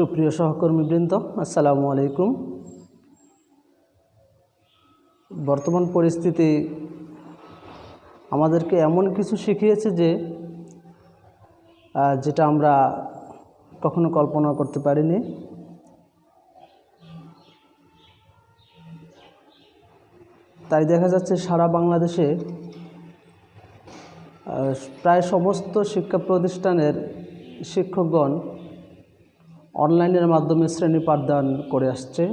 সুপ্রিয় সহকর্মীবৃন্দ, আসসালামু আলাইকুম। বর্তমান পরিস্থিতি আমাদেরকে এমন কিছু শিখিয়েছে যে যেটা আমরা কখনো কল্পনা করতে পারিনি। তাই দেখা যাচ্ছে সারা বাংলাদেশে প্রায় সমস্ত শিক্ষা প্রতিষ্ঠানের শিক্ষকগণ অনলাইনের মাধ্যমে শ্রেণি পাঠদান করে আসছে।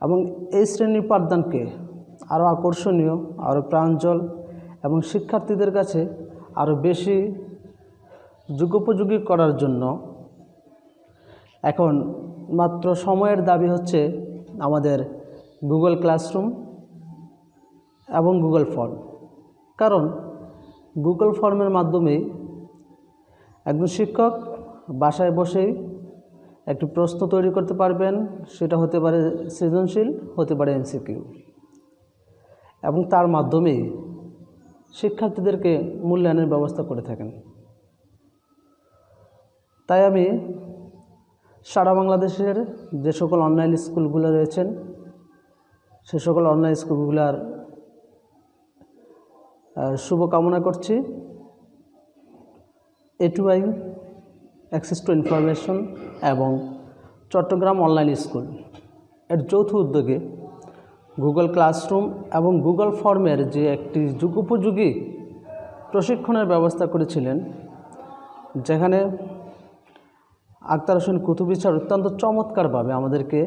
এবং এই শ্রেণি পাঠদানকে আরও আকর্ষণীয়, আরও প্রাঞ্জল এবং শিক্ষার্থীদের কাছে আরও বেশি যুগোপযোগী করার জন্য এখন মাত্র সময়ের দাবি হচ্ছে আমাদের গুগল ক্লাসরুম এবং গুগল ফর্ম। কারণ গুগল ফর্মের মাধ্যমেই একজন শিক্ষক বাসায় বসেই একটি প্রশ্ন তৈরি করতে পারবেন, সেটা হতে পারে সৃজনশীল, হতে পারে এমসিকিউ। এবং তার মাধ্যমেই শিক্ষার্থীদেরকে মূল্যায়নের ব্যবস্থা করে থাকেন। তাই আমি সারা বাংলাদেশের যে সকল অনলাইন স্কুলগুলো রয়েছেন, সে সকল অনলাইন স্কুলগুলার শুভকামনা করছি। এটুআই অ্যাক্সেস টু ইনফরমেশন এবং চট্টগ্রাম অনলাইন স্কুল। এর যৌথ উদ্যোগে গুগল ক্লাসরুম এবং গুগল ফর্মের যে একটি যুগোপযোগী প্রশিক্ষণের ব্যবস্থা করেছিলেন, যেখানে আক্তার হোসেন কুতুবী স্যার অত্যন্ত চমৎকারভাবে আমাদেরকে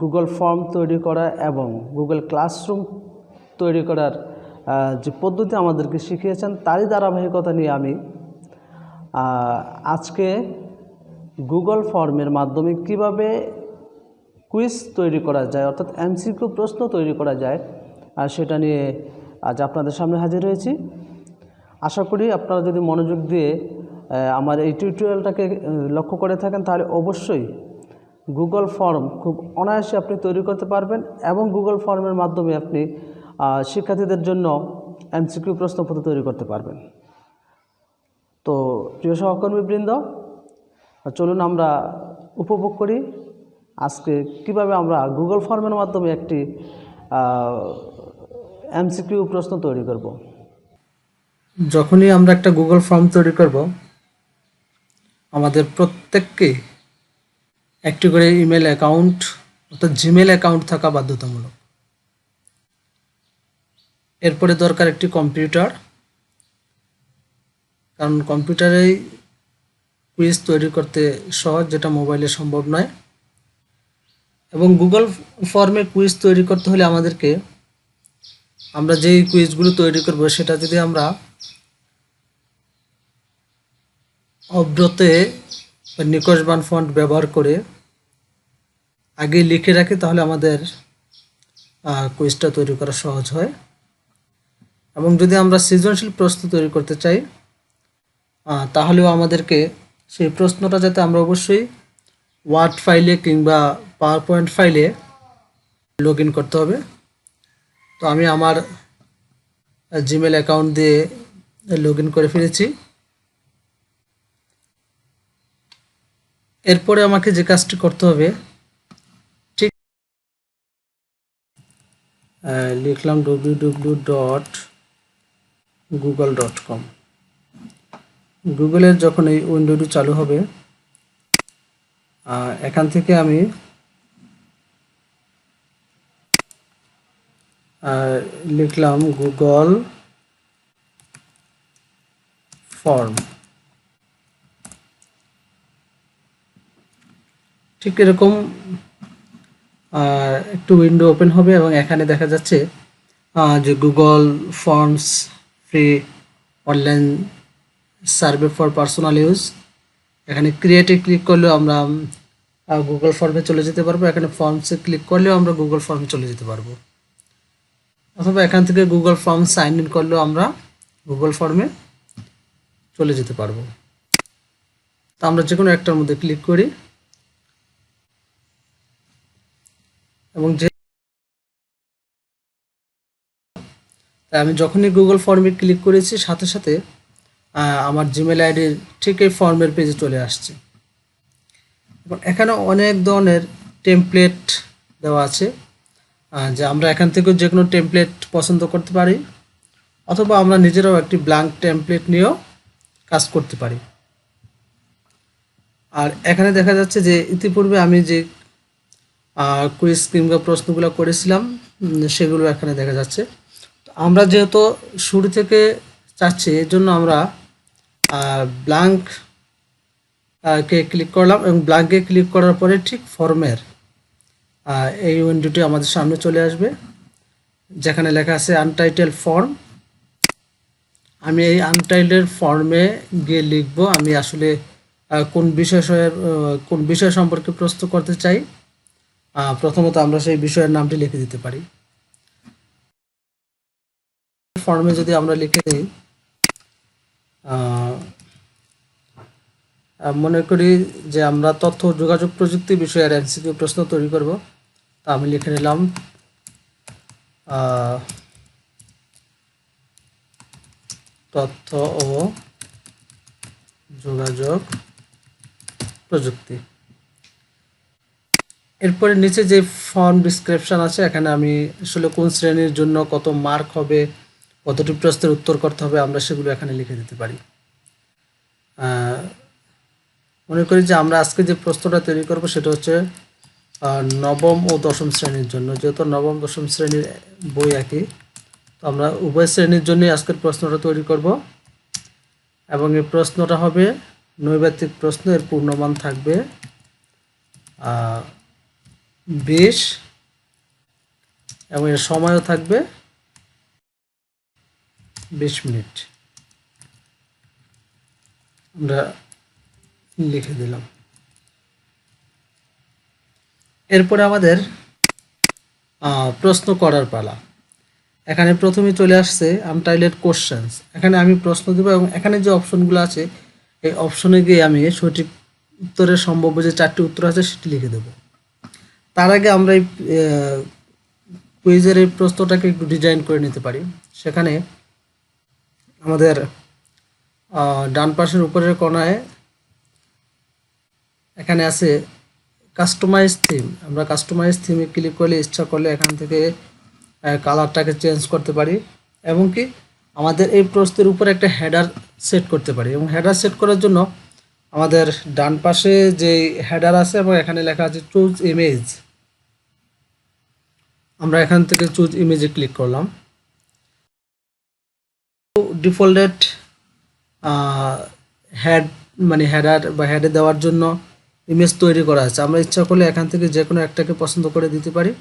গুগল ফর্ম তৈরি করা এবং গুগল ক্লাসরুম তৈরি করার যে পদ্ধতি আমাদেরকে শিখিয়েছেন, তারই ধারাবাহিকতা নিয়ে আমি আজকে গুগল ফর্মের মাধ্যমে কীভাবে কুইজ তৈরি করা যায়, অর্থাৎ এমসিকিউ প্রশ্ন তৈরি করা যায় আর সেটা নিয়ে আজ আপনাদের সামনে হাজির হয়েছি। আশা করি আপনারা যদি মনোযোগ দিয়ে আমার এই টিউটোরিয়ালটাকে লক্ষ্য করে থাকেন, তাহলে অবশ্যই গুগল ফর্ম খুব অনায়াসে আপনি তৈরি করতে পারবেন এবং গুগল ফর্মের মাধ্যমে আপনি শিক্ষার্থীদের জন্য এমসিকিউ প্রশ্নপত্র তৈরি করতে পারবেন। তো প্রিয় সহকর্মীবৃন্দ, চলুন আমরা উপভোগ করি। আজকে কীভাবে আমরা গুগল ফর্মের মাধ্যমে একটি এমসিকিউ প্রশ্ন তৈরি করব। যখনই আমরা একটা গুগল ফর্ম তৈরি করব, আমাদের প্রত্যেককে একটি করে ইমেল অ্যাকাউন্ট অর্থাৎ জিমেল অ্যাকাউন্ট থাকা বাধ্যতামূলক। এরপরে দরকার একটি কম্পিউটার কারণ কম্পিউটারেই কুইজ তৈরি করতে সহজ, যেটা মোবাইলে সম্ভব নয়। এবং গুগল ফর্মে কুইজ তৈরি করতে হলে আমাদেরকে, আমরা যেই কুইজগুলো তৈরি করব, সেটা যদি আমরা অব্রতে নিকশবান ফন্ট ব্যবহার করে আগে লিখে রাখি, তাহলে আমাদের কুইজটা তৈরি করা সহজ হয়। এবং যদি আমরা সৃজনশীল প্রশ্ন তৈরি করতে চাই তাহলেও আমাদেরকে সেই প্রশ্নটা যাতে আমরা অবশ্যই ওয়ার্ড ফাইলে কিংবা পাওয়ার পয়েন্ট ফাইলে লগ ইন করতে হবে। তো আমি আমার জিমেল অ্যাকাউন্ট দিয়ে লগ ইন করে ফেলেছি। এরপরে আমাকে যে কাজটি করতে হবে, ঠিক লিখলাম W W dot Google dot com গুগলের যখন এই উইন্ডোটি চালু হবে এখান থেকে আমি লিখলাম গুগল ফর্ম। ঠিক এরকম একটু উইন্ডো ওপেন হবে এবং এখানে দেখা যাচ্ছে যে Google forms free online survey for personal use এখানে ক্রিয়েটে ক্লিক করলেও আমরা গুগল ফর্মে চলে যেতে পারব। এখানে ফর্মসে ক্লিক করলেও আমরা গুগল ফর্মে চলে যেতে পারব। অথবা এখান থেকে গুগল ফর্ম সাইন ইন করলেও আমরা গুগল ফর্মে চলে যেতে পারব। তো আমরা যে কোনো একটার মধ্যে ক্লিক করি। এবং যে আমি যখনই গুগল ফর্মে ক্লিক করেছি, সাথে সাথে আমার জিমেল আইডির ঠিক এই ফর্মের পেজে চলে আসছে। এখানে অনেক ধরনের টেমপ্লেট দেওয়া আছে যে আমরা এখান থেকেও যে কোনো টেমপ্লেট পছন্দ করতে পারি, অথবা আমরা নিজেরাও একটি ব্ল্যাঙ্ক টেমপ্লেট নিয়েও কাজ করতে পারি। আর এখানে দেখা যাচ্ছে যে ইতিপূর্বে আমি যে কুইজ কিংবা প্রশ্নগুলো করেছিলাম সেগুলো এখানে দেখা যাচ্ছে। আমরা যেহেতু শুরু থেকে চাচ্ছি এর জন্য আমরা ব্ল্যাঙ্ক কে ক্লিক করলাম এবং ব্ল্যাঙ্কে ক্লিক করার পরে ঠিক ফর্মের এই উইন্ডোটি আমাদের সামনে চলে আসবে, যেখানে লেখা আছে আনটাইটেল ফর্ম আমি এই আনটাইটেল ফর্মে গিয়ে লিখব, আমি আসলে কোন বিষয়ের কোন বিষয় সম্পর্কে প্রশ্ন করতে চাই প্রথমত আমরা সেই বিষয়ের নামটি লিখে দিতে পারি। ফর্মে যদি আমরা লিখে দিই মনে করি যে আমরা তথ্য, যোগাযোগ প্রযুক্তি বিষয়ের এমসিকিউ প্রশ্ন তৈরি করব। তা আমি লিখে নিলাম। তথ্য ও যোগাযোগ প্রযুক্তি। এরপরে নিচে যে ফর্ম ডিসক্রিপশন আছে, এখানে আমি আসলে কোন শ্রেণির জন্য কত মার্ক হবে কতটি প্রশ্নের উত্তর করতে হবে আমরা সেগুলো এখানে লিখে দিতে পারি। মনে করি যে আমরা আজকে যে প্রশ্নটা তৈরি করব সেটা হচ্ছে নবম ও দশম শ্রেণির জন্য। যেহেতু নবম, দশম শ্রেণির বই একই, তো আমরা উভয় শ্রেণির জন্যই আজকের প্রশ্নটা তৈরি করব। এবং এই প্রশ্নটা হবে, নৈবেত্তিক প্রশ্ন, এর পূর্ণমান থাকবে বিশ, এবং এর সময়ও থাকবে বিশ মিনিট। আমরা লিখে দিলাম। এরপরে আমাদের প্রশ্ন করার পালা। এখানে প্রথমে চলে আসছে আনটাইলেড কোশ্চেন্স এখানে আমি প্রশ্ন দেব এবং এখানে যে অপশনগুলো আছে, এই অপশনে গিয়ে আমি সঠিক উত্তরের সম্ভাব্য যে চারটি উত্তর আছে সেটি লিখে দেব। তার আগে আমরা এই কুইজের এই প্রশ্নটাকে একটু ডিজাইন করে নিতে পারি। সেখানে আমাদের ডান পাশের উপরের কোণায় এখানে আছে কাস্টমাইজ থিম আমরা কাস্টমাইজ থিমে ক্লিক করলে, ইচ্ছা করলে এখান থেকে কালারটাকে চেঞ্জ করতে পারি এবং কি আমাদের এই প্রশ্নের উপরে একটা হেডার সেট করতে পারি এবং হেডার সেট করার জন্য আমাদের ডান পাশে যে হেডার আছে এবং এখানে লেখা আছে চুজ ইমেজ আমরা এখান থেকে চুজ ইমেজে ক্লিক করলাম। ডিফল্টেড হেড মানে হেডার বা হেডে দেওয়ার জন্য ইমেজ তৈরি করা আছে। আমরা ইচ্ছা করলে এখান থেকে যে কোনো একটাকে পছন্দ করে দিতে পারি।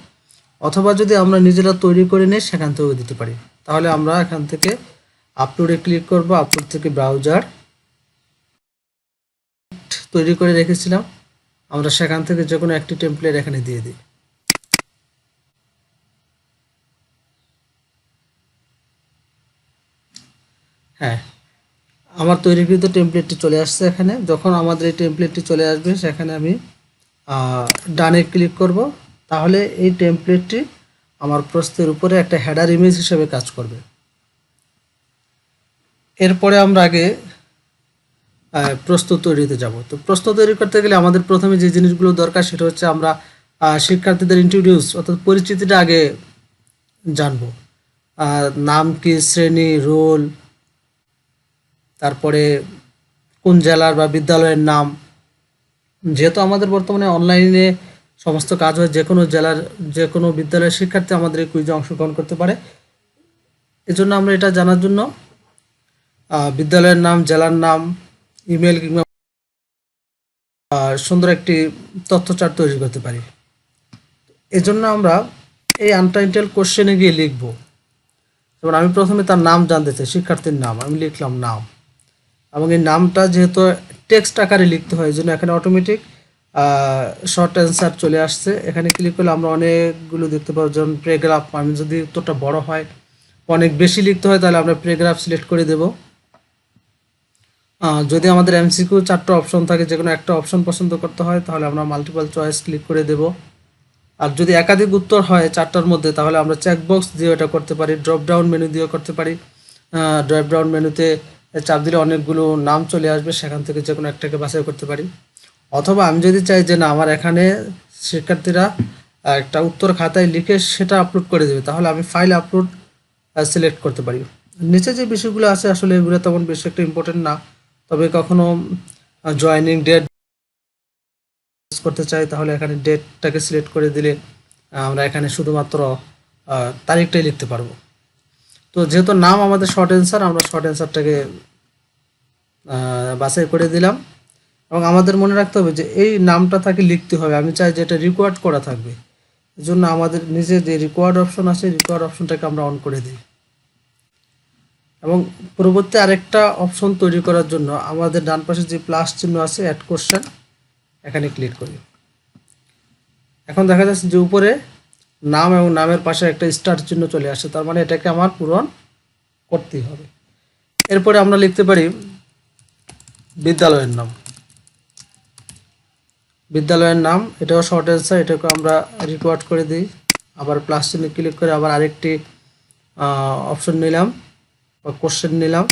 অথবা যদি আমরা নিজেরা তৈরি করে নিই, সেখান থেকেও দিতে পারি। তাহলে আমরা এখান থেকে আপলোডে ক্লিক করব আপলোড থেকে ব্রাউজার তৈরি করে রেখেছিলাম। আমরা সেখান থেকে যে কোনো একটি টেমপ্লেট এখানে দিয়ে দিই। হ্যাঁ। আমার তৈরিকৃত টেমপ্লেটটি চলে আসছে এখানে। যখন আমাদের এই টেমপ্লেটটি চলে আসবে, সেখানে আমি ডানে ক্লিক করব। তাহলে এই টেমপ্লেটটি আমার প্রস্তের উপরে একটা হেডার ইমেজ হিসেবে কাজ করবে। এরপরে আমরা আগে প্রস্তুত তৈরিতে যাব। তো প্রশ্ন তৈরি করতে গেলে আমাদের প্রথমে যে জিনিসগুলো দরকার, সেটা হচ্ছে আমরা শিক্ষার্থীদের ইন্ট্রোডিউস অর্থাৎ পরিচিতিটা আগে জানব। নাম কি, শ্রেণি রোল তারপরে কোন জেলার বা বিদ্যালয়ের নাম? যেহেতু আমাদের বর্তমানে অনলাইনে সমস্ত কাজ হয় যে কোনো জেলার যে কোনো বিদ্যালয়ের শিক্ষার্থী আমাদের এই কুইজে অংশগ্রহণ করতে পারে। এজন্য আমরা এটা জানার জন্য বিদ্যালয়ের নাম, জেলার নাম ইমেল কিংবা সুন্দর একটি তথ্য চার্ট তৈরি করতে পারি। এজন্য আমরা এই আনটাইটেল কোশ্চেনে গিয়ে লিখব। যেমন আমি প্রথমে তার নাম জানতে চাই, শিক্ষার্থীর নাম, আমি লিখলাম নাম। এবং এই নামটা যেহেতু টেক্সট আকারে লিখতে হয় জন্য এখানে অটোমেটিক শর্ট অ্যান্সার চলে আসছে। এখানে ক্লিক করলে আমরা অনেকগুলো দেখতে পাবো। যেমন প্রেগ্রাফ আমি যদি উত্তরটা বড় হয়, অনেক বেশি লিখতে হয়, তাহলে আমরা প্রেগ্রাফ সিলেক্ট করে দেব। যদি আমাদের এমসিকিউ চারটা অপশন থাকে যে কোনো একটা অপশন পছন্দ করতে হয়, তাহলে আমরা মাল্টিপল চয়েস ক্লিক করে দেব। আর যদি একাধিক উত্তর হয় চারটার মধ্যে, তাহলে আমরা চেকবক্স দিয়ে এটা করতে পারি ড্রপ ডাউন মেনু দিয়েও করতে পারি। ড্রপ ডাউন মেনুতে চাপ দিলে অনেকগুলো নাম চলে আসবে, সেখান থেকে যে কোনো একটাকে বাছাই করতে পারি। অথবা আমি যদি চাই যে না, আমার এখানে শিক্ষার্থীরা একটা উত্তর খাতায় লিখে সেটা আপলোড করে দেবে, তাহলে আমি ফাইল আপলোড সিলেক্ট করতে পারি। নিচে যে বিষয়গুলো আছে, আসলে এগুলো তেমন বেশি একটা ইম্পর্টেন্ট না। তবে কখনো জয়নিং ডেট করতে চাই, তাহলে এখানে ডেটটাকে সিলেক্ট করে দিলে আমরা এখানে শুধুমাত্র তারিখটাই লিখতে পারব। তো যেহেতু নাম আমাদের শর্ট অ্যান্সার আমরা শর্ট অ্যান্সারটাকে বাছাই করে দিলাম। এবং আমাদের মনে রাখতে হবে যে এই নামটা তাকে লিখতে হবে। আমি চাই যে এটা রিকোয়ার্ড করা থাকবে। এই জন্য আমাদের নিচে যে রিকোয়ার্ড অপশন আছে রিকোয়ার্ড অপশনটাকে আমরা অন করে দিই। এবং পরবর্তী আরেকটা অপশন তৈরি করার জন্য আমাদের ডান পাশে যে প্লাস চিহ্ন আছে অ্যাড কোশ্চেন এখানে ক্লিক করি। এখন দেখা যাচ্ছে যে উপরে নাম এবং নামের পাশে একটা স্টার চিহ্ন চলে আসে, তার মানে এটাকে আমার পূরণ করতেই হবে। এরপরে আমরা লিখতে পারি বিদ্যালয়ের নাম। বিদ্যালয়ের নাম, এটাও শর্ট অ্যান্সার, এটাকে আমরা রিকোয়ার্ড করে দিই। আবার প্লাস চিহ্নে ক্লিক করে আবার আরেকটি অপশন নিলাম বা কোশ্চেন নিলাম।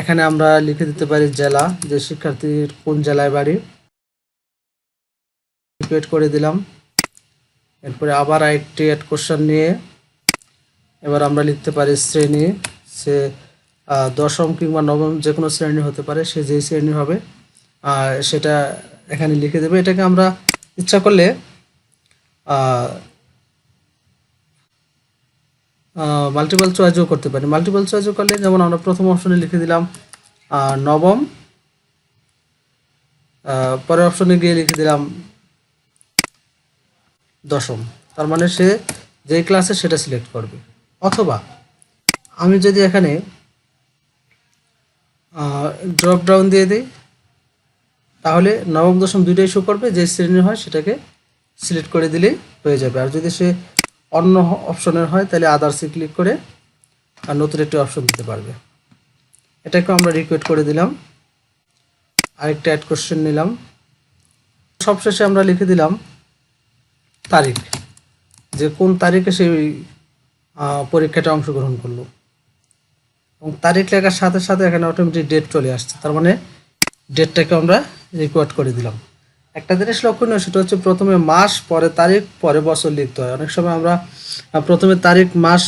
এখানে আমরা লিখে দিতে পারি জেলা, যে শিক্ষার্থীর কোন জেলায় বাড়ি। ক্রিয়েট করে দিলাম। এরপরে আবার আরেকটি অ্যাড কোশ্চেন নিয়ে এবার আমরা লিখতে পারি শ্রেণি, সে দশম কিংবা নবম যে কোনো শ্রেণি হতে পারে, সে যেই শ্রেণি হবে সেটা এখানে লিখে দেবে। এটাকে আমরা ইচ্ছা করলে মাল্টিপল চয়েসও করতে পারি। মাল্টিপল চয়েসও করলে যেমন আমরা প্রথম অপশনে লিখে দিলাম নবম পরের অপশনে গিয়ে লিখে দিলাম দশম। তার মানে সে যেই ক্লাসে সেটা সিলেক্ট করবে। অথবা আমি যদি এখানে ড্রপ ডাউন দিয়ে দিই, তাহলে নবম, দশম দুইটাই শো করবে, যে শ্রেণির হয় সেটাকে সিলেক্ট করে দিলেই হয়ে যাবে। আর যদি সে অন্য অপশনের হয়, তাহলে আদার্সে ক্লিক করে আর নতুন একটি অপশন দিতে পারবে। এটাকে আমরা রিকোয়েট করে দিলাম। আরেকটা অ্যাড কোশ্চেন নিলাম। সবশেষে আমরা লিখে দিলাম তারিখ। যে কোন তারিখে আহ, পরীক্ষাটা অংশগ্রহণ করল। এবং তারিখ লেখার সাথে সাথে এখানে অটোমেটিক ডেট চলে আসছে। তার মানে ডেটটাকে আমরা রেকর্ড করে দিলাম। একটা জিনিস লক্ষণীয় সেটা হচ্ছে প্রথমে মাস পরে তারিখ পরে বছর লিখতে হয়। অনেক সময় আমরা প্রথমে তারিখ মাস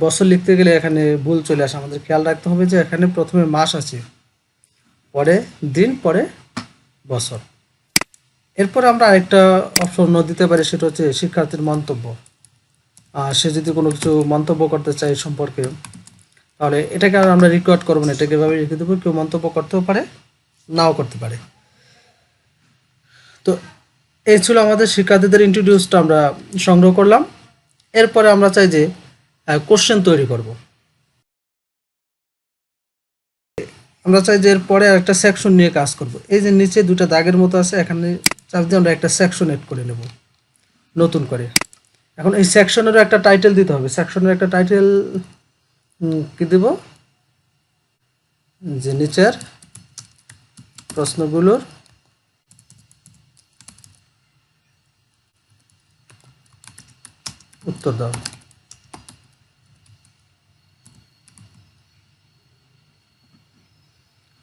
বছর লিখতে গেলে এখানে ভুল চলে আসে। আমাদের খেয়াল রাখতে হবে যে এখানে প্রথমে মাস আছে পরে দিন পরে বছর। এরপরে আমরা আরেকটা অপশন দিতে পারি সেটা হচ্ছে শিক্ষার্থীর মন্তব্য। আহ, সে যদি কোনো কিছু মন্তব্য করতে চায় সম্পর্কে তাহলে এটাকে আর আমরা রেকর্ড করব না এটাকে এভাবে রেখে দেবো কেউ মন্তব্য করতেও পারে নাও করতে পারে। তো এই ছিল আমাদের শিক্ষার্থীদের ইন্ট্রোডিউসটা আমরা সংগ্রহ করলাম। এরপরে আমরা চাই যে কোশ্চেন তৈরি করব। আমরা চাই যে এরপরে একটা সেকশন নিয়ে কাজ করব। এই যে নিচে দুটো দাগের মতো আছে এখানে চাপ দিয়ে আমরা একটা সেকশন এড করে নেব, নতুন করে। এখন এই সেকশনেরও একটা টাইটেল দিতে হবে। সেকশনের একটা টাইটেল কি দেব? যে নিচের প্রশ্নগুলোর উত্তর দাও।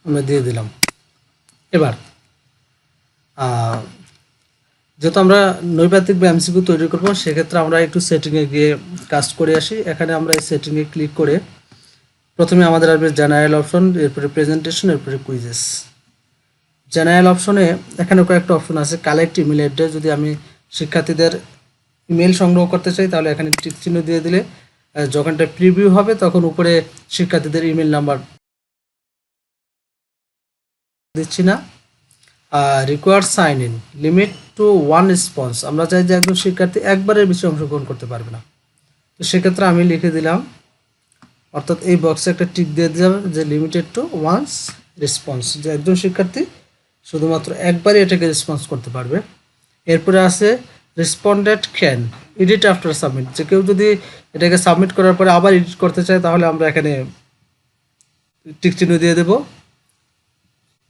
আমরা দিয়ে দিলাম। এবার যেহেতু আমরা নৈপাতিক বা এমসিকিউ তৈরি করব, সেক্ষেত্রে আমরা একটু সেটিংয়ে গিয়ে কাজ করে আসি। এখানে আমরা এই সেটিংয়ে ক্লিক করে প্রথমে আমাদের আসবে জেনারেল অপশন এরপরে প্রেজেন্টেশন এরপরে কুইজেস জেনারেল অপশনে এখানে কয়েকটা অপশন আছে। কালেক্ট ইমেল অ্যাড্রেস যদি আমি শিক্ষার্থীদের ইমেল সংগ্রহ করতে চাই, তাহলে এখানে টিক চিহ্ন দিয়ে দিলে যখনটা প্রিভিউ হবে, তখন উপরে শিক্ষার্থীদের ইমেল নাম্বার দিচ্ছি না। Required sign in limit to one response আমরা চাই যে একজন শিক্ষার্থী একবারের বেশি অংশগ্রহণ করতে পারবে না। তো সেক্ষেত্রে আমি লিখে দিলাম, অর্থাৎ এই বক্সে একটা টিক দিয়ে দিলাম যে লিমিটেড টু ওয়ান্স রেসপন্স যে একজন শিক্ষার্থী শুধুমাত্র একবারই এটাকে রেসপন্স করতে পারবে। এরপরে আছে responded can edit after submit যে কেউ যদি এটাকে সাবমিট করার পরে আবার এডিট করতে চায়, তাহলে আমরা এখানে টিক চিহ্ন দিয়ে দেবো।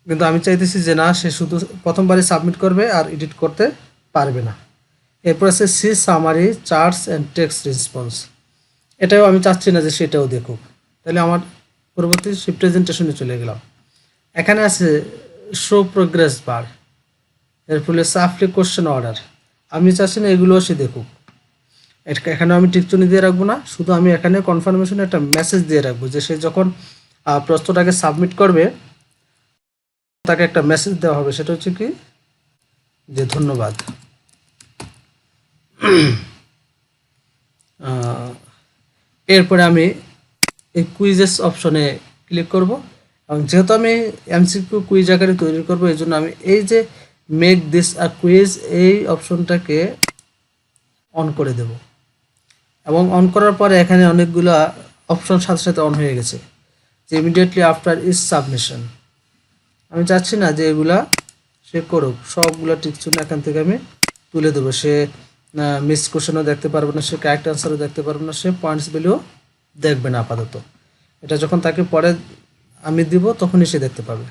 কিন্তু আমি চাইতেছি যে না, সে শুধু প্রথমবারই সাবমিট করবে আর এডিট করতে পারবে না। এরপর আছে see summary charts and text response এটাও আমি চাচ্ছি না যে সেটাও দেখুক। তাহলে আমার পরবর্তী সেই প্রেজেন্টেশনে চলে গেলাম। এখানে আছে শো প্রোগ্রেস বার এর ফলে সাফলি কোশ্চেন অর্ডার আমি চাচ্ছি না এগুলোও সে দেখুক। এখানে আমি টিকচুনি দিয়ে রাখব না। শুধু আমি এখানে কনফার্মেশনে একটা মেসেজ দিয়ে রাখব যে সে যখন প্রশ্নটাকে সাবমিট করবে তাকে একটা মেসেজ দেওয়া হবে, সেটা হচ্ছে কি? যে ধন্যবাদ। এরপরে আমি এই কুইজেস অপশনে ক্লিক করব এবং যেহেতু আমি এমসিকিউ কুইজ আকারে তৈরি করব, এই জন্য আমি এই যে মেক দিস আ কুইজ এই অপশনটাকে অন করে দেব। এবং অন করার পরে এখানে অনেকগুলো অপশন সাথে সাথে অন হয়ে গেছে। যে ইমিডিয়েটলি আফটার ইজ সাবমিশন আমি চাচ্ছি না যে এগুলা সে করুক, সবগুলো টিকছুন এখান থেকে আমি তুলে দেবো। সে মিস কোশ্চেনও দেখতে পারবে না, সে কারেক্ট আনসারও দেখতে পারবে না, সে পয়েন্টস ভ্যালুও দেখবে না আপাতত। এটা যখন তাকে পরে আমি দিব, তখনই সে দেখতে পাবে।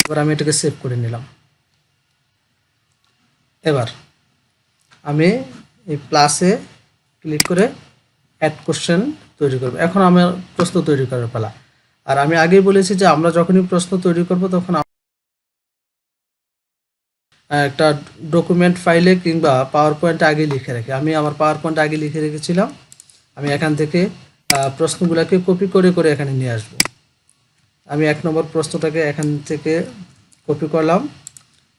এবার আমি এটাকে সেভ করে নিলাম। এবার আমি এই প্লাসে ক্লিক করে অ্যাড কোশ্চেন তৈরি করব। এখন আমার প্রশ্ন তৈরি করার পালা। আর আমি আগেই বলেছি যে আমরা যখনই প্রশ্ন তৈরি করব, তখন একটা ডকুমেন্ট ফাইলে কিংবা পাওয়ার পয়েন্টে আগে লিখে রাখি। আমি আমার পাওয়ার পয়েন্ট আগে লিখে রেখেছিলাম। আমি এখান থেকে প্রশ্নগুলোকে কপি করে করে এখানে নিয়ে আসব। আমি এক নম্বর প্রশ্নটাকে এখান থেকে কপি করলাম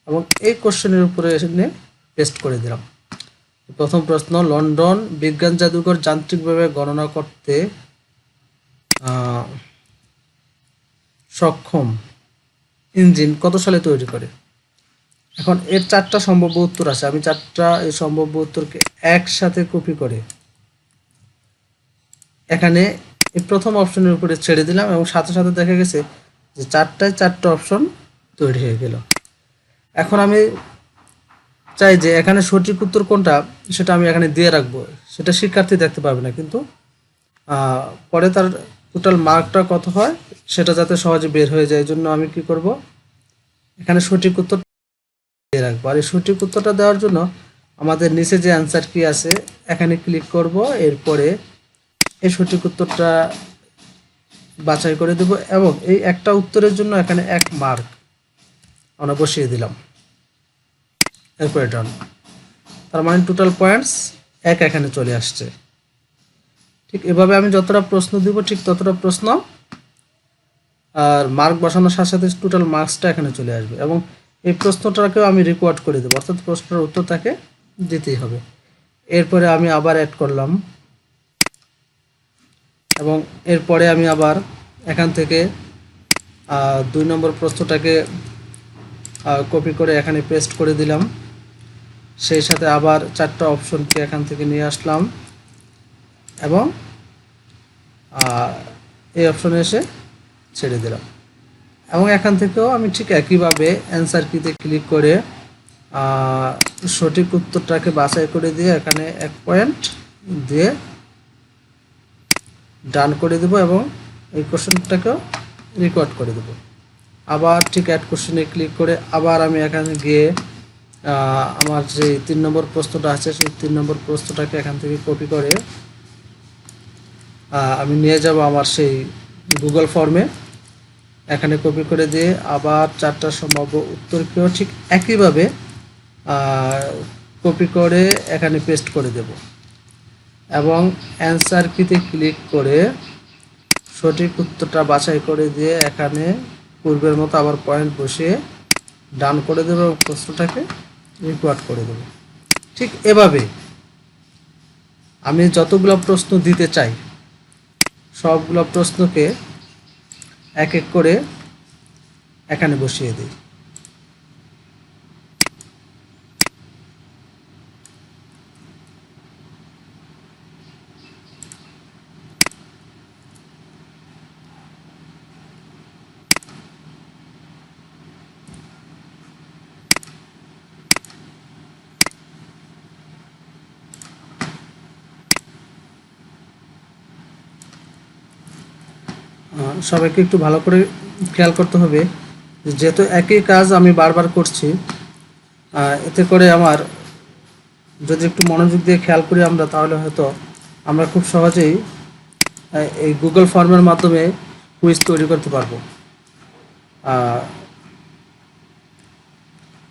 এবং এই কোশ্চেনের উপরে এনে পেস্ট করে দিলাম। প্রথম প্রশ্ন, লন্ডন বিজ্ঞান জাদুঘর যান্ত্রিকভাবে গণনা করতে সক্ষম ইঞ্জিন কত সালে তৈরি করে? এখন এর চারটা সম্ভাব্য উত্তর আছে। আমি চারটা এই সম্ভাব্য উত্তরকে একসাথে কপি করে এখানে এই প্রথম অপশনের উপরে ছেড়ে দিলাম এবং সাথে সাথে দেখা গেছে যে চারটায় চারটা অপশন তৈরি হয়ে গেল। এখন আমি চাই যে এখানে সঠিক উত্তর কোনটা, সেটা আমি এখানে দিয়ে রাখব। সেটা শিক্ষার্থী দেখতে পাবে না, কিন্তু পরে তার টোটাল মার্কটা কত হয়, সেটা যাতে সহজে বের হয়ে যায়। এই জন্য আমি কি করব, এখানে সঠিক উত্তর রাখব। আর এই সঠিক উত্তরটা দেওয়ার জন্য আমাদের নিচে যে অ্যান্সার কি আছে, এখানে ক্লিক করব, এরপরে এই সঠিক উত্তরটা বাছাই করে দেব এবং এই একটা উত্তরের জন্য এখানে এক মার্ক আমরা বসিয়ে দিলাম। এরপরে ডান তার মানে টোটাল পয়েন্টস এক এখানে চলে আসছে। ঠিক এভাবে আমি যতটা প্রশ্ন দিব, ঠিক ততটা প্রশ্ন, আর মার্ক বসানোর সাথে সাথে টোটাল মার্কসটা এখানে চলে আসবে। এবং এই প্রশ্নটাকেও আমি রেকর্ড করে দেবো। অর্থাৎ প্রশ্নের উত্তর তাকে দিতেই হবে। এরপরে আমি আবার অ্যাড করলাম। এবং এরপরে আমি আবার এখান থেকে দুই নম্বর প্রশ্নটাকে কপি করে এখানে পেস্ট করে দিলাম। সেই সাথে আবার চারটা অপশনকে এখান থেকে নিয়ে আসলাম। এবং এই অপশনে এসে ছেড়ে দিলাম। এবং এখান থেকেও আমি ঠিক একইভাবে অ্যান্সার কিতে ক্লিক করে সঠিক উত্তরটাকে বাছাই করে দিয়ে এখানে এক পয়েন্ট দিয়ে ডান করে দেব এবং এই কোশ্চেনটাকেও রেকর্ড করে দেব। আবার ঠিক অ্যাড কোশ্চেনে ক্লিক করে আবার আমি এখানে গিয়ে আমার যে তিন নম্বর প্রশ্নটা আছে, সেই তিন নম্বর প্রশ্নটাকে এখান থেকে কপি করে আমি নিয়ে যাব আমার সেই গুগল ফর্মে এখানে কপি করে দিয়ে আবার চারটা সম্ভাব্য উত্তরকেও ঠিক একইভাবে কপি করে এখানে পেস্ট করে দেব। এবং অ্যান্সার কিতে ক্লিক করে সঠিক উত্তরটা বাছাই করে দিয়ে এখানে পূর্বের মতো আবার পয়েন্ট বসিয়ে ডান করে দেবো এবং প্রশ্নটাকে রিকোয়ার্ড করে দেবো। ঠিক এভাবে আমি যতগুলো প্রশ্ন দিতে চাই, সবগুলো প্রশ্নকে এক এক করে এখানে বসিয়ে দিই। সবাইকে একটু ভালো করে খেয়াল করতে হবে। যেহেতু একই কাজ আমি বারবার করছি এতে করে আমার যদি একটু মনোযোগ দিয়ে খেয়াল করি আমরা, তাহলে হয়তো আমরা খুব সহজেই এই গুগল ফর্মের মাধ্যমে কুইজ তৈরি করতে পারব।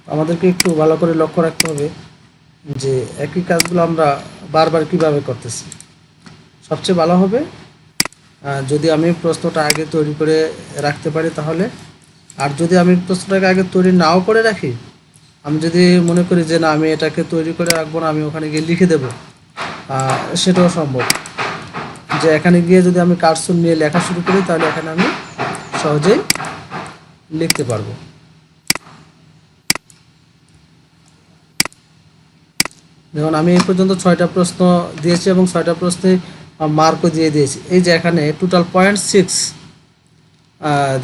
আমাদেরকে একটু ভালো করে লক্ষ্য রাখতে হবে যে একই কাজগুলো আমরা বারবার কীভাবে করতেছি। সবচেয়ে ভালো হবে যদি আমি প্রশ্নটা আগে তৈরি করে রাখতে পারি তাহলে। আর যদি আমি প্রশ্নটাকে আগে তৈরি নাও করে রাখি, আমি যদি মনে করি যে না, আমি এটাকে তৈরি করে রাখব না, আমি ওখানে গিয়ে লিখে দেবো সেটাও সম্ভব। যে এখানে গিয়ে যদি আমি কার্সন নিয়ে লেখা শুরু করি, তাহলে এখানে আমি সহজেই লিখতে পারব। যেমন আমি এই পর্যন্ত ছয়টা প্রশ্ন দিয়েছি এবং ছয়টা প্রশ্নে মার্কও দিয়ে দিয়েছি। এই যে এখানে টোটাল পয়েন্ট সিক্স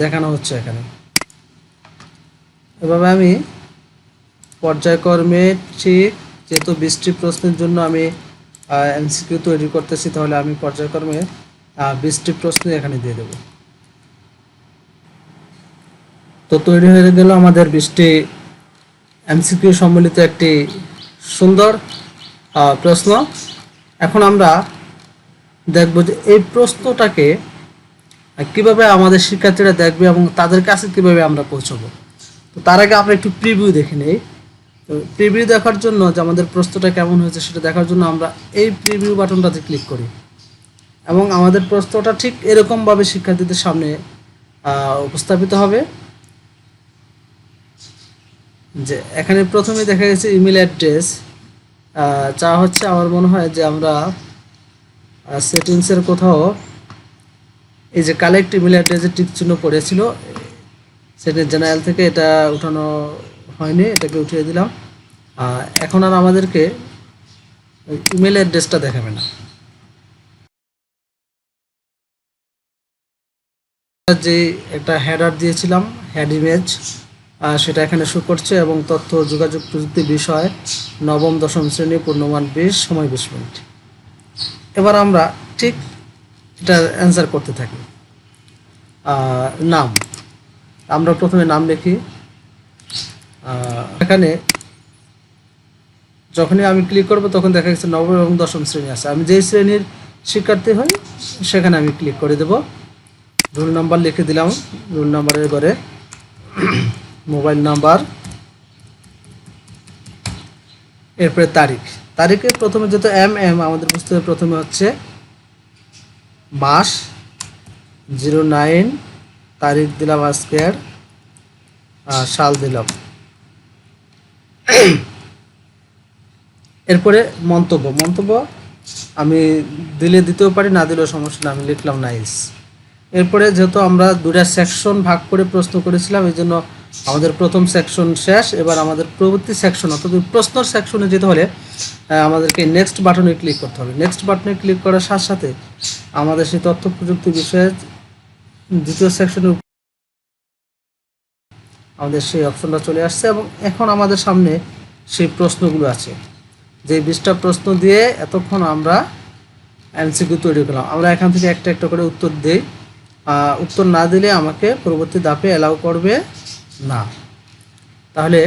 দেখানো হচ্ছে এখানে। এভাবে আমি পর্যায়ক্রমে ঠিক যেহেতু বৃষ্টি প্রশ্নের জন্য আমি এমসিকিউ তৈরি করতেছি, তাহলে আমি পর্যায়ক্রমে বৃষ্টি প্রশ্ন এখানে দিয়ে দেব। তো তৈরি হয়ে গেল আমাদের বৃষ্টি এমসিকিউ সম্বলিত একটি সুন্দর প্রশ্ন। এখন আমরা দেখব যে এই প্রশ্নটাকে কীভাবে আমাদের শিক্ষার্থীরা দেখবে এবং তাদের কাছে কীভাবে আমরা পৌঁছবো। তো তার আগে আমরা একটু প্রিভিউ দেখে নেই। তো প্রিভিউ দেখার জন্য যে আমাদের প্রশ্নটা কেমন হয়েছে সেটা দেখার জন্য আমরা এই প্রিভিউ বাটনটাতে ক্লিক করি। এবং আমাদের প্রশ্নটা ঠিক এরকমভাবে শিক্ষার্থীদের সামনে উপস্থাপিত হবে। যে এখানে প্রথমে দেখা গেছে ইমেল অ্যাড্রেস চা হচ্ছে আমার মনে হয় যে আমরা সেটিংসের কোথাও এই যে কালেক্ট ইমেল অ্যাড্রেসের টিক চিহ্ন পড়েছিল, সেটা জেনারেল থেকে এটা উঠানো হয়নি, এটাকে উঠিয়ে দিলাম। এখন আর আমাদেরকে ইমেল অ্যাড্রেসটা দেখাবে না। যে একটা হেডার দিয়েছিলাম হেড ইমেজ সেটা এখানে শো করছে এবং তথ্য, যোগাযোগ প্রযুক্তি বিষয়, নবম, দশম শ্রেণি, পূর্ণমান বিশ, সময় বিশ মিনিট। এবার আমরা ঠিক এটা অ্যান্সার করতে থাকি। নাম। আমরা প্রথমে নাম লিখি। এখানে যখনই আমি ক্লিক করব তখন দেখা গেছে নবম এবং দশম শ্রেণি আছে। আমি যেই শ্রেণির শিক্ষার্থী হই, সেখানে আমি ক্লিক করে দেব। রোল নাম্বার লিখে দিলাম। রোল নাম্বারের ঘরে মোবাইল নাম্বার, এরপরে তারিখ। তারিখে প্রথমে যেহেতু এম এম, আমাদের বুঝতে হবে প্রথমে হচ্ছে মাস, জিরো নাইন, তারিখ দিলাম আজকের আর সাল দিলাম। এরপরে মন্তব্য মন্তব্য আমি দিলে দিতেও পারি, না দিলেও সমস্যা না, আমি লিখলাম নাইস। এরপরে যেহেতু আমরা দুটা সেকশন ভাগ করে প্রশ্ন করেছিলাম, এই জন্য আমাদের প্রথম সেকশন শেষ, এবার আমাদের পরবর্তী সেকশন অর্থাৎ ওই প্রশ্নর সেকশনে যেতে হলে আমাদেরকে নেক্সট বাটনে ক্লিক করতে হবে। নেক্সট বাটনে ক্লিক করার সাথে সাথে আমাদের সেই তথ্য প্রযুক্তি বিষয়ে দ্বিতীয় সেকশনে আমাদের সেই অপশনটা চলে আসছে এবং এখন আমাদের সামনে সেই প্রশ্নগুলো আছে। যে বিশটা প্রশ্ন দিয়ে এতক্ষণ আমরা এমসিকিউ তৈরি করলাম। আমরা এখান থেকে একটা একটা করে উত্তর দিই। উত্তর না দিলে আমাকে পরবর্তী ধাপে অ্যালাউ করবে না। তাহলে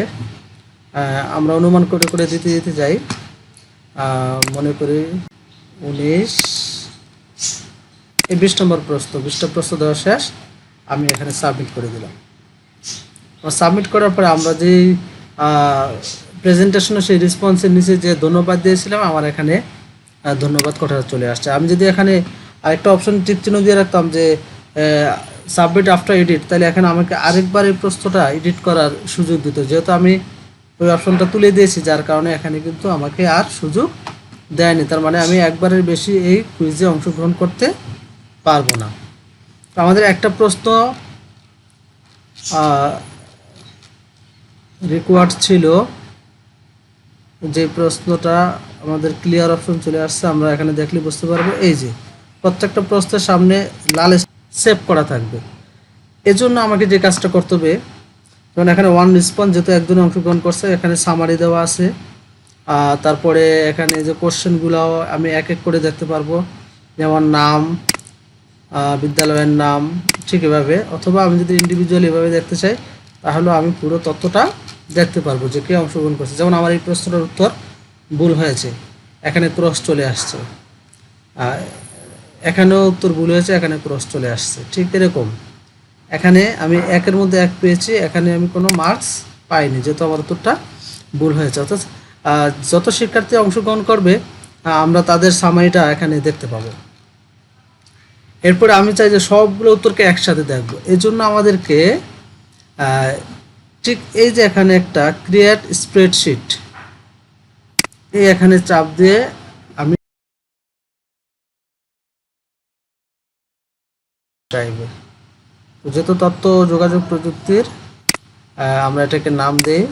আমরা অনুমান করে করে দিতে দিতে যাই। মনে করি উনিশ। এই বিশ নম্বর প্রশ্ন বিশটা প্রশ্ন দেওয়া শেষ। আমি এখানে সাবমিট করে দিলাম। সাবমিট করার পরে আমরা যেই প্রেজেন্টেশনে সেই রেসপন্সের নিচে যে ধন্যবাদ দিয়েছিলাম, আমার এখানে ধন্যবাদ কথাটা চলে আসছে। আমি যদি এখানে আরেকটা অপশন চিহ্ন দিয়ে রাখতাম যে সাবমিট আফটার এডিট তাহলে এখানে আমাকে আরেকবার এই প্রশ্নটা এডিট করার সুযোগ দিত। যেহেতু আমি ওই অপশনটা তুলে দিয়েছি, যার কারণে এখানে কিন্তু আমাকে আর সুযোগ দেয়নি। তার মানে আমি একবারের বেশি এই কুইজে অংশগ্রহণ করতে পারব না। আমাদের একটা প্রশ্ন রিকোয়ার্ড ছিল। যে প্রশ্নটা আমাদের ক্লিয়ার অপশন চলে আসছে, আমরা এখানে দেখলে বুঝতে পারব। এই যে, প্রত্যেকটা প্রশ্নের সামনে লাল সেভ করা থাকবে। এজন্য আমাকে যে কাজটা করতে হবে, যেমন এখানে ওয়ান রেসপন্স যেহেতু একজনে অংশগ্রহণ করছে, এখানে সামারি দেওয়া আছে। তারপরে এখানে যে কোশ্চেনগুলো আমি এক এক করে দেখতে পারব। যেমন নাম বিদ্যালয়ের নাম, ঠিক এভাবে। অথবা আমি যদি ইন্ডিভিজুয়াল এভাবে দেখতে চাই, তাহলে আমি পুরো তথ্যটা দেখতে পারব যে কে অংশগ্রহণ করছে। যেমন আমার এই প্রশ্নটার উত্তর ভুল হয়েছে। এখানে ক্রস চলে আসছে। এখানেও উত্তর ভুল হয়েছে, এখানে ক্রস চলে আসছে। ঠিক এরকম। এখানে আমি একের মধ্যে এক পেয়েছি, এখানে আমি কোনো মার্কস পাইনি, যেহেতু আমার উত্তরটা ভুল হয়েছে। অর্থাৎ যত শিক্ষার্থী অংশগ্রহণ করবে আমরা তাদের সামাইটা এখানে দেখতে পাবো। এরপরে আমি চাই যে সবগুলো উত্তরকে একসাথে দেখব। এই জন্য আমাদেরকে ঠিক এই যে এখানে একটা ক্রিয়েট স্প্রেডশিট এই এখানে চাপ দিয়ে ড্রাইভে যেহেতু তথ্য যোগাযোগ প্রযুক্তির আমরা এটাকে নাম দিই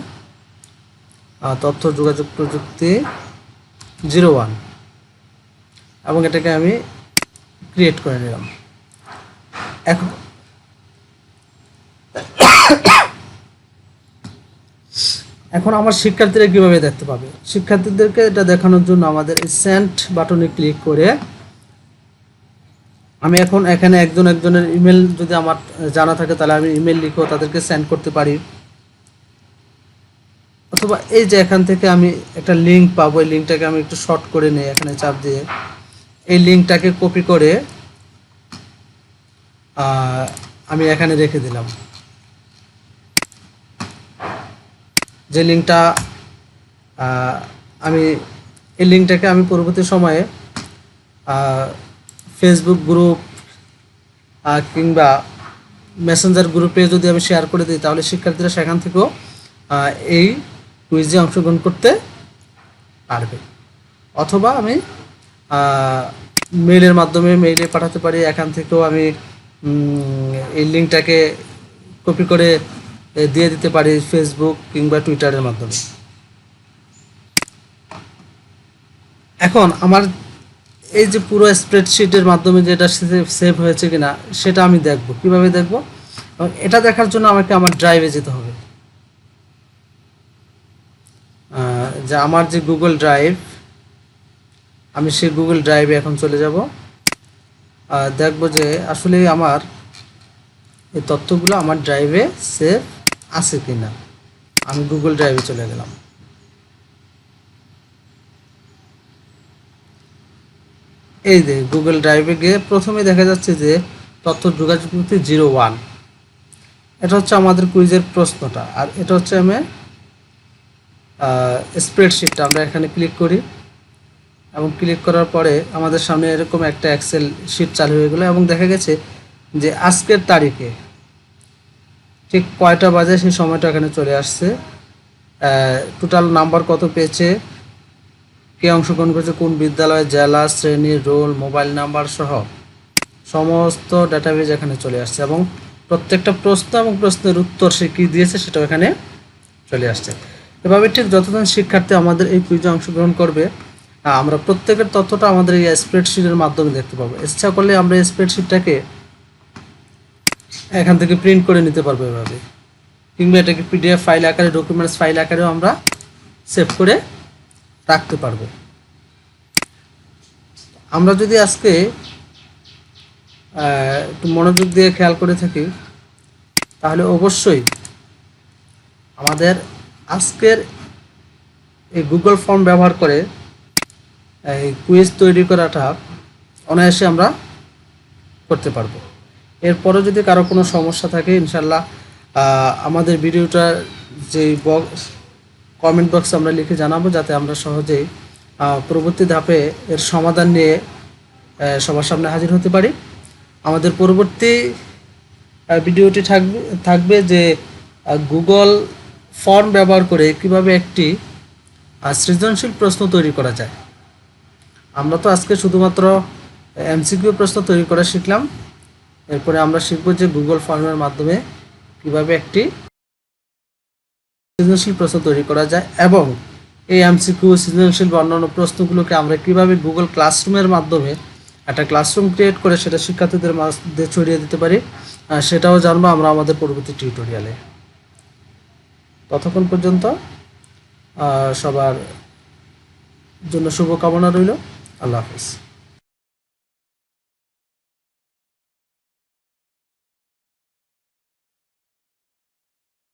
তথ্য যোগাযোগ প্রযুক্তি জিরো ওয়ান। এবং এটাকে আমি ক্রিয়েট করে নিলাম। এখন এখন আমার শিক্ষার্থীরা কীভাবে দেখতে পাবে? শিক্ষার্থীদেরকে এটা দেখানোর জন্য আমাদের সেন্ট বাটনে ক্লিক করে আমি এখন এখানে একজন একজনের ইমেল যদি আমার জানা থাকে, তাহলে আমি ইমেল লিখেও তাদেরকে সেন্ড করতে পারি। অথবা এই যে এখান থেকে আমি একটা লিঙ্ক পাবো, এই লিঙ্কটাকে আমি একটু শর্ট করে নিই এখানে চাপ দিয়ে। এই লিঙ্কটাকে কপি করে আমি এখানে রেখে দিলাম। যে লিঙ্কটা আমি, এই লিঙ্কটাকে আমি পরবর্তী সময়ে ফেসবুক গ্রুপ কিংবা মেসেঞ্জার গ্রুপে যদি আমি শেয়ার করে দিই, তাহলে শিক্ষার্থীরা সেখান থেকেও এই কুইজে অংশগ্রহণ করতে পারবে। অথবা আমি মেইলের মাধ্যমে মেইলে পাঠাতে পারি, এখান থেকেও আমি এই লিঙ্কটাকে কপি করে দিয়ে দিতে পারি ফেসবুক কিংবা টুইটারের মাধ্যমে। এখন আমার এই যে পুরো স্প্রেডশিটের মাধ্যমে যেটা সেভ হয়েছে কিনা, সেটা আমি দেখব। কীভাবে দেখব? এবং এটা দেখার জন্য আমাকে আমার ড্রাইভে যেতে হবে। যে আমার যে গুগল ড্রাইভ আমি সেই গুগল ড্রাইভে এখন চলে যাব। দেখব যে আসলে আমার এই তথ্যগুলো আমার ড্রাইভে সেভ আছে কিনা। আমি গুগল ড্রাইভে চলে গেলাম। এই যে গুগল ড্রাইভে গিয়ে প্রথমে দেখা যাচ্ছে যে তথ্য যোগাযোগ প্রযুক্তি জিরো ওয়ান। এটা হচ্ছে আমাদের কুইজের প্রশ্নটা। আর এটা হচ্ছে আমি স্প্রেডশিটটা আমরা এখানে ক্লিক করি। এবং ক্লিক করার পরে আমাদের সামনে এরকম একটা এক্সেল শিট চালু হয়ে গেলো এবং দেখা গেছে যে আজকের তারিখে ঠিক কয়টা বাজে সেই সময়টা এখানে চলে আসছে। টোটাল নাম্বার কত পেয়েছে? কে অংশগ্রহণ করেছে? কোন বিদ্যালয়, জেলা, শ্রেণি, রোল, মোবাইল নাম্বার সহ সমস্ত ডাটাবেজ এখানে চলে আসছে এবং প্রত্যেকটা প্রশ্ন এবং প্রশ্নের উত্তর সে কী দিয়েছে সেটাও এখানে চলে আসছে। এভাবে ঠিক যতজন শিক্ষার্থী আমাদের এই কুইজে অংশগ্রহণ করবে আমরা প্রত্যেকের তথ্যটা আমাদের এই স্প্রেডশিটের মাধ্যমে দেখতে পাবো। ইচ্ছা করলে আমরা এই স্প্রেডশিটটাকে এখান থেকে প্রিন্ট করে নিতে পারব এভাবে। কিংবা এটাকে পিডিএফ ফাইল আকারে ডকুমেন্টস ফাইল আকারেও আমরা সেভ করে রাখতে পারব। আমরা যদি আজকে একটু মনোযোগ দিয়ে খেয়াল করে থাকি, তাহলে অবশ্যই আমাদের আজকের এই গুগল ফর্ম ব্যবহার করে, এই কুইজ তৈরি করাটা অনায়াসে আমরা করতে পারব। এরপরে যদি কারও কোনো সমস্যা থাকে, ইনশাল্লাহ আমাদের ভিডিওটার যে বক্স কমেন্ট বক্সে আমরা লিখে জানাব যাতে আমরা সহজেই পরবর্তী ধাপে এর সমাধান নিয়ে সবার সামনে হাজির হতে পারি। আমাদের পরবর্তী ভিডিওটি থাকবে থাকবে যে গুগল ফর্ম ব্যবহার করে কীভাবে একটি সৃজনশীল প্রশ্ন তৈরি করা যায়। আমরা তো আজকে শুধুমাত্র এমসিকিউ প্রশ্ন তৈরি করা শিখলাম। এরপরে আমরা শিখব যে গুগল ফর্মের মাধ্যমে কীভাবে একটি সৃজনশীল প্রশ্ন তৈরি করা যায় এবং এই এমসিকিউ সৃজনশীল বা অন্যান্য প্রশ্নগুলোকে আমরা কীভাবে গুগল ক্লাসরুমের মাধ্যমে একটা ক্লাসরুম ক্রিয়েট করে সেটা শিক্ষার্থীদের মধ্যে ছড়িয়ে দিতে পারি সেটাও জানব আমরা আমাদের পরবর্তী টিউটোরিয়ালে ততক্ষণ পর্যন্ত সবার জন্য শুভকামনা রইল। আল্লাহ হাফিজ।